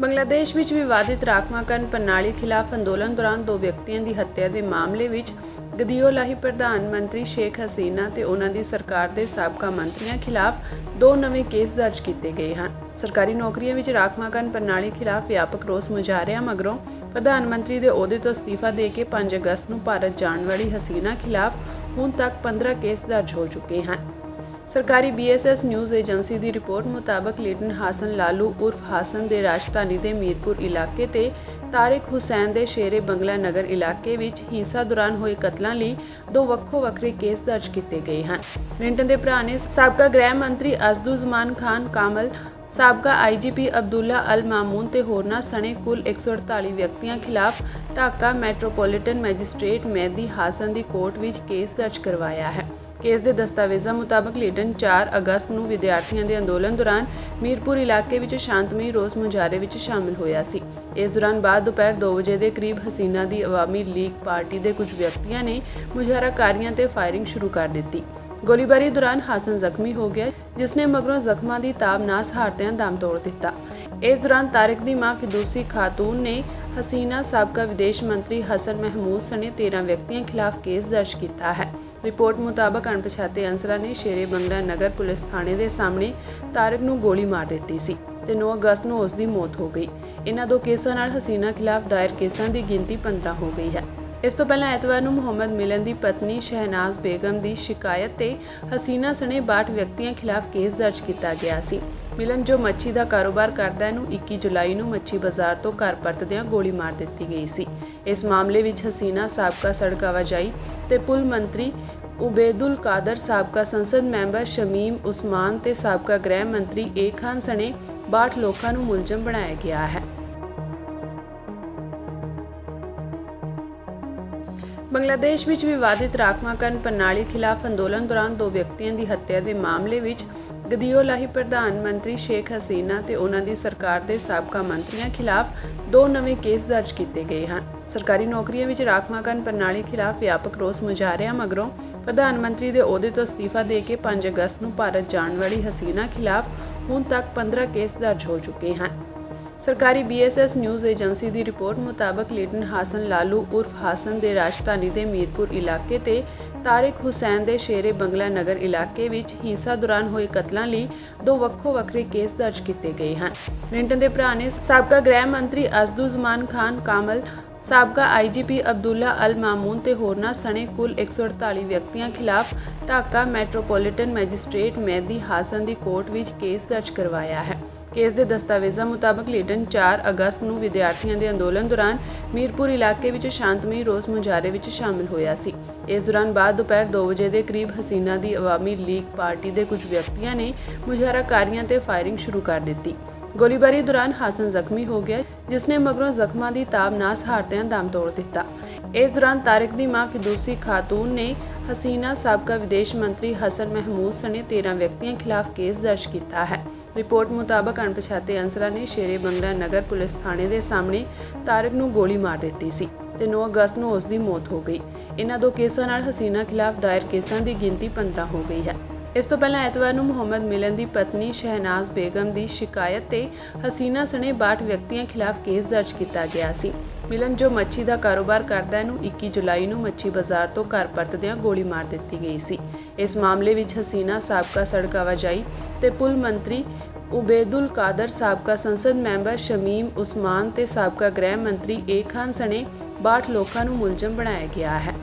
ਬੰਗਲਾਦੇਸ਼ ਵਿੱਚ ਵਿਵਾਦਿਤ ਰਾਖਵਾਂਕਰਨ ਪ੍ਰਣਾਲੀ ਖਿਲਾਫ ਅੰਦੋਲਨ ਦੌਰਾਨ ਦੋ ਵਿਅਕਤੀਆਂ ਦੀ ਹੱਤਿਆ ਦੇ ਮਾਮਲੇ ਵਿੱਚ ਗਦੀਓਲਾਹੀ ਪ੍ਰਧਾਨ ਮੰਤਰੀ ਸ਼ੇਖ ਹਸੀਨਾ ਤੇ ਉਹਨਾਂ ਦੀ ਸਰਕਾਰ ਦੇ ਸਾਬਕਾ ਮੰਤਰੀਆਂ ਖਿਲਾਫ ਦੋ ਨਵੇਂ ਕੇਸ ਦਰਜ ਕੀਤੇ ਗਏ ਹਨ। ਸਰਕਾਰੀ ਨੌਕਰੀਆਂ ਵਿੱਚ ਰਾਖਵਾਂਕਰਨ ਪ੍ਰਣਾਲੀ ਖਿਲਾਫ ਵਿਆਪਕ ਰੋਸ ਮੁਜ਼ਾਹਰਿਆਂ ਮਗਰੋਂ ਪ੍ਰਧਾਨ ਮੰਤਰੀ ਦੇ ਅਹੁਦੇ ਤੋਂ ਅਸਤੀਫਾ ਦੇ ਕੇ 5 ਅਗਸਤ ਨੂੰ ਭਾਰਤ ਜਾਣ ਵਾਲੀ ਹਸੀਨਾ ਖਿਲਾਫ ਹੁਣ ਤੱਕ 15 ਕੇਸ ਦਰਜ ਹੋ ਚੁੱਕੇ ਹਨ। ਸਰਕਾਰੀ ਬੀਐਸਐਸ ਨਿਊਜ਼ ਏਜੰਸੀ ਦੀ ਰਿਪੋਰਟ ਮੁਤਾਬਕ ਲੀਡਨ ਹਾਸਨ ਲਾਲੂ ਉਰਫ ਹਾਸਨ ਦੇ ਰਾਜਧਾਨੀ ਦੇ ਮੀਰਪੁਰ ਇਲਾਕੇ ਤੇ ਤਾਰਿਕ ਹੁਸੈਨ ਦੇ ਸ਼ੇਰੇ ਬੰਗਲਾ ਨਗਰ ਇਲਾਕੇ ਵਿੱਚ ਹਿੰਸਾ ਦੌਰਾਨ ਹੋਏ ਕਤਲਾਂ ਲਈ ਦੋ ਵੱਖੋ ਵੱਖਰੇ ਕੇਸ ਦਰਜ ਕੀਤੇ ਗਏ ਹਨ। ਕਲਿੰਟਨ ਦੇ ਭਰਾ ਨੇ ਸਾਬਕਾ ਗ੍ਰਹਿ ਮੰਤਰੀ ਅਸਦੁਜ਼ਮਾਨ ਖਾਨ, ਕਾਮਲ ਸਾਬਕਾ ਆਈਜੀਪੀ ਅਬਦੁੱਲਾ ਅਲ ਮਾਮੂਨ ਤੇ ਹੋਰਨਾਂ ਸਣੇ ਕੁੱਲ 148 ਵਿਅਕਤੀਆਂ ਖਿਲਾਫ ਢਾਕਾ ਮੈਟਰੋਪੋਲੀਟਨ ਮੈਜਿਸਟ੍ਰੇਟ ਮਹਿਦੀ ਹਾਸਨ ਦੀ ਕੋਰਟ ਵਿੱਚ ਕੇਸ ਦਰਜ ਕਰਵਾਇਆ ਹੈ। ਕੇਸ ਦੇ ਦਸਤਾਵੇਜ਼ਾਂ ਮੁਤਾਬਕ ਲੀਡਨ 4 ਅਗਸਤ ਨੂੰ ਵਿਦਿਆਰਥੀਆਂ ਦੇ ਅੰਦੋਲਨ ਦੌਰਾਨ ਮੀਰਪੁਰ ਇਲਾਕੇ ਵਿੱਚ ਸ਼ਾਂਤਮਈ ਰੋਸ ਮੁਜ਼ਾਹਰੇ ਵਿੱਚ ਸ਼ਾਮਲ ਹੋਇਆ ਸੀ। ਇਸ ਦੌਰਾਨ ਬਾਅਦ ਦੁਪਹਿਰ 2 ਵਜੇ ਦੇ ਕਰੀਬ ਹਸੀਨਾ ਦੀ ਅਵਾਮੀ ਲੀਗ ਪਾਰਟੀ ਦੇ ਕੁਝ ਵਿਅਕਤੀਆਂ ਨੇ ਮੁਜ਼ਾਹਰਾਕਾਰੀਆਂ ਤੇ ਫਾਇਰਿੰਗ ਸ਼ੁਰੂ ਕਰ ਦਿੱਤੀ। ਗੋਲੀਬਾਰੀ ਦੌਰਾਨ ਹਾਸਨ ਜ਼ਖਮੀ ਹੋ ਗਿਆ ਜਿਸ ਨੇ ਮਗਰੋਂ ਜ਼ਖਮਾਂ ਦੀ ਤਾਬ ਨਾ ਸਹਾਰਦਿਆਂ ਦਮ ਤੋੜ ਦਿੱਤਾ। ਇਸ ਦੌਰਾਨ ਤਾਰਿਕ ਦੀ ਮਾਂ ਫਿਦੂਸੀ ਖਾਤੂਨ ਨੇ ਹਸੀਨਾ ਸਾਬਕਾ ਵਿਦੇਸ਼ ਮੰਤਰੀ ਹਸਨ ਮਹਿਮੂਦ ਸਣੇ 13 ਵਿਅਕਤੀਆਂ ਖਿਲਾਫ ਕੇਸ ਦਰਜ ਕੀਤਾ ਹੈ। ਰਿਪੋਰਟ ਮੁਤਾਬਕ ਅਣਪਛਾਤੇ ਅਨਸਰਾਂ ਨੇ ਸ਼ੇਰੇ ਬੰਗਲਾ ਨਗਰ ਪੁਲਿਸ ਥਾਣੇ ਦੇ ਸਾਹਮਣੇ ਤਾਰਿਕ ਨੂੰ ਗੋਲੀ ਮਾਰ ਦਿੱਤੀ ਸੀ ਤੇ 9 ਅਗਸਤ ਨੂੰ ਉਸ ਦੀ ਮੌਤ ਹੋ ਗਈ। ਇਹਨਾਂ ਦੋ ਕੇਸਾਂ ਨਾਲ ਹਸੀਨਾ ਖਿਲਾਫ ਦਾਇਰ ਕੇਸਾਂ ਦੀ ਗਿਣਤੀ 15 ਹੋ ਗਈ ਹੈ। ਇਸ ਤੋਂ ਪਹਿਲਾਂ ਐਤਵਾਰ ਨੂੰ ਮੁਹੰਮਦ ਮਿਲਨ ਦੀ ਪਤਨੀ ਸ਼ਹਿਨਾਜ਼ ਬੇਗਮ ਦੀ ਸ਼ਿਕਾਇਤ ਤੇ ਹਸੀਨਾ ਸਣੇ 62 ਵਿਅਕਤੀਆਂ ਖਿਲਾਫ ਕੇਸ ਦਰਜ ਕੀਤਾ ਗਿਆ ਸੀ। ਮਿਲਨ ਜੋ ਮੱਛੀ ਦਾ ਕਾਰੋਬਾਰ ਕਰਦਾ ਹੈ ਨੂੰ 21 ਜੁਲਾਈ ਨੂੰ ਮੱਛੀ ਬਾਜ਼ਾਰ ਤੋਂ ਘਰ ਪਰਤਦਿਆਂ ਗੋਲੀ ਮਾਰ ਦਿੱਤੀ ਗਈ ਸੀ। ਇਸ ਮਾਮਲੇ ਵਿੱਚ ਹਸੀਨਾ ਸਾਬਕਾ ਸੜਕ ਆਵਾਜਾਈ ਤੇ ਪੁਲ ਮੰਤਰੀ ਉਬੈਦੁਲ ਕਾਦਰ, ਸਾਬਕਾ ਸੰਸਦ ਮੈਂਬਰ ਸ਼ਮੀਮ ਉਸਮਾਨ ਤੇ ਸਾਬਕਾ ਗ੍ਰਹਿ ਮੰਤਰੀ ਏ ਖਾਨ ਸਣੇ 62 ਲੋਕਾਂ ਨੂੰ ਮੁਲਜ਼ਮ ਬਣਾਇਆ ਗਿਆ ਹੈ। ਬੰਗਲਾਦੇਸ਼ ਵਿੱਚ ਵਿਵਾਦਿਤ ਰਾਖਵਾਂਕਰਨ ਪ੍ਰਣਾਲੀ ਖਿਲਾਫ ਅੰਦੋਲਨ ਦੌਰਾਨ ਦੋ ਵਿਅਕਤੀਆਂ ਦੀ ਹੱਤਿਆ ਦੇ ਮਾਮਲੇ ਵਿੱਚ ਗਦੀਓਲਾਹੀ ਪ੍ਰਧਾਨ ਮੰਤਰੀ ਸ਼ੇਖ ਹਸੀਨਾ ਤੇ ਉਹਨਾਂ ਦੀ ਸਰਕਾਰ ਦੇ ਸਾਬਕਾ ਮੰਤਰੀਆਂ ਖਿਲਾਫ ਦੋ ਨਵੇਂ ਕੇਸ ਦਰਜ ਕੀਤੇ ਗਏ ਹਨ। ਸਰਕਾਰੀ ਨੌਕਰੀਆਂ ਵਿੱਚ ਰਾਖਵਾਂਕਰਨ ਪ੍ਰਣਾਲੀ ਖਿਲਾਫ ਵਿਆਪਕ ਰੋਸ ਮੁਜ਼ਾਹਰਿਆਂ ਮਗਰੋਂ ਪ੍ਰਧਾਨ ਮੰਤਰੀ ਦੇ ਅਹੁਦੇ ਤੋਂ ਅਸਤੀਫਾ ਦੇ ਕੇ 5 ਅਗਸਤ ਨੂੰ ਭਾਰਤ ਜਾਣ ਵਾਲੀ ਹਸੀਨਾ ਖਿਲਾਫ ਹੁਣ ਤੱਕ 15 ਕੇਸ ਦਰਜ ਹੋ ਚੁੱਕੇ ਹਨ। ਸਰਕਾਰੀ ਬੀਐਸਐਸ ਨਿਊਜ਼ ਏਜੰਸੀ ਦੀ ਰਿਪੋਰਟ ਮੁਤਾਬਕ ਲੀਡਨ ਹਾਸਨ ਲਾਲੂ ਉਰਫ ਹਾਸਨ ਦੇ ਰਾਜਧਾਨੀ ਦੇ ਮੀਰਪੁਰ ਇਲਾਕੇ ਤੇ ਤਾਰਿਕ ਹੁਸੈਨ ਦੇ ਸ਼ੇਰੇ ਬੰਗਲਾ ਨਗਰ ਇਲਾਕੇ ਵਿੱਚ ਹਿੰਸਾ ਦੌਰਾਨ ਹੋਏ ਕਤਲਾਂ ਲਈ ਦੋ ਵੱਖੋ ਵੱਖਰੇ ਕੇਸ ਦਰਜ ਕੀਤੇ ਗਏ ਹਨ। ਕਲਿੰਟਨ ਦੇ ਭਰਾ ਨੇ ਸਾਬਕਾ ਗ੍ਰਹਿ ਮੰਤਰੀ ਅਸਦੁਜ਼ਮਾਨ ਖਾਨ, ਕਾਮਲ, ਸਾਬਕਾ ਆਈਜੀਪੀ ਅਬਦੁੱਲਾ ਅਲ ਮਾਮੂਨ ਤੇ ਹੋਰਨਾਂ ਸਣੇ ਕੁੱਲ 148 ਵਿਅਕਤੀਆਂ ਖਿਲਾਫ ਢਾਕਾ ਮੈਟਰੋਪੋਲੀਟਨ ਮੈਜਿਸਟ੍ਰੇਟ ਮਹਿਦੀ ਹਾਸਨ ਦੀ ਕੋਰਟ ਵਿੱਚ ਕੇਸ ਦਰਜ ਕਰਵਾਇਆ ਹੈ। ਕੇਸ ਦੇ ਦਸਤਾਵੇਜ਼ਾਂ ਮੁਤਾਬਕ ਲੀਡਨ 4 ਅਗਸਤ ਨੂੰ ਵਿਦਿਆਰਥੀਆਂ ਦੇ ਅੰਦੋਲਨ ਦੌਰਾਨ ਮੀਰਪੁਰ ਇਲਾਕੇ ਵਿੱਚ ਸ਼ਾਂਤਮਈ ਰੋਸ ਮੁਜ਼ਾਹਰੇ ਵਿੱਚ ਸ਼ਾਮਲ ਹੋਇਆ ਸੀ। ਇਸ ਦੌਰਾਨ ਬਾਅਦ ਦੁਪਹਿਰ 2 ਵਜੇ ਦੇ ਕਰੀਬ ਹਸੀਨਾ ਦੀ ਅਵਾਮੀ ਲੀਗ ਪਾਰਟੀ ਦੇ ਕੁਝ ਵਿਅਕਤੀਆਂ ਨੇ ਮੁਜ਼ਾਹਰਾਕਾਰੀਆਂ ਤੇ ਫਾਇਰਿੰਗ ਸ਼ੁਰੂ ਕਰ ਦਿੱਤੀ। ਗੋਲੀਬਾਰੀ ਦੌਰਾਨ ਹਾਸਨ ਜ਼ਖਮੀ ਹੋ ਗਿਆ, ਜਿਸ ਨੇ ਮਗਰੋਂ ਜ਼ਖਮਾਂ ਦੀ ਤਾਬ ਨਾ ਸਹਾਰਦਿਆਂ ਦਮ ਤੋੜ ਦਿੱਤਾ। ਇਸ ਦੌਰਾਨ ਤਾਰਿਕ ਦੀ ਮਾਂ ਫਿਦੂਸੀ ਖਾਤੂਨ ਨੇ ਹਸੀਨਾ ਸਾਬਕਾ ਵਿਦੇਸ਼ ਮੰਤਰੀ ਹਸਨ ਮਹਿਮੂਦ ਸਣੇ 13 ਵਿਅਕਤੀਆਂ ਖਿਲਾਫ ਕੇਸ ਦਰਜ ਕੀਤਾ ਹੈ। ਰਿਪੋਰਟ ਮੁਤਾਬਕ ਅਣਪਛਾਤੇ ਅਨਸਰਾਂ ਨੇ ਸ਼ੇਰੇ ਬੰਗਲਾ ਨਗਰ ਪੁਲਿਸ ਥਾਣੇ ਦੇ ਸਾਹਮਣੇ ਤਾਰਕ ਨੂੰ ਗੋਲੀ ਮਾਰ ਦਿੱਤੀ ਸੀ ਤੇ 9 ਅਗਸਤ ਨੂੰ ਉਸ ਦੀ ਮੌਤ ਹੋ ਗਈ। ਇਹਨਾਂ ਦੋ ਕੇਸਾਂ ਨਾਲ ਹਸੀਨਾ ਖਿਲਾਫ ਦਾਇਰ ਕੇਸਾਂ ਦੀ ਗਿਣਤੀ 15 ਹੋ ਗਈ ਹੈ। ਇਸ ਤੋਂ ਪਹਿਲਾਂ ਐਤਵਾਰ ਨੂੰ ਮੁਹੰਮਦ ਮਿਲਨ ਦੀ ਪਤਨੀ ਸ਼ਹਿਨਾਜ਼ ਬੇਗਮ ਦੀ ਸ਼ਿਕਾਇਤ ਤੇ ਹਸੀਨਾ ਸਣੇ 62 ਵਿਅਕਤੀਆਂ ਖਿਲਾਫ ਕੇਸ ਦਰਜ ਕੀਤਾ ਗਿਆ ਸੀ। ਮਿਲਨ ਜੋ ਮੱਛੀ ਦਾ ਕਾਰੋਬਾਰ ਕਰਦਾ ਹੈ ਨੂੰ 21 ਜੁਲਾਈ ਨੂੰ ਮੱਛੀ ਬਾਜ਼ਾਰ ਤੋਂ ਘਰ ਪਰਤਦਿਆਂ ਗੋਲੀ ਮਾਰ ਦਿੱਤੀ ਗਈ ਸੀ। ਇਸ ਮਾਮਲੇ ਵਿੱਚ ਹਸੀਨਾ ਸਾਬਕਾ ਸੜਕ ਆਵਾਜਾਈ ਤੇ ਪੁਲ ਮੰਤਰੀ ਉਬੈਦੁਲ ਕਾਦਰ, ਸਾਬਕਾ ਸੰਸਦ ਮੈਂਬਰ ਸ਼ਮੀਮ ਉਸਮਾਨ ਤੇ ਸਾਬਕਾ ਗ੍ਰਹਿ ਮੰਤਰੀ ਏ ਖਾਨ ਸਣੇ 62 ਲੋਕਾਂ ਨੂੰ ਮੁਲਜ਼ਮ ਬਣਾਇਆ ਗਿਆ ਹੈ।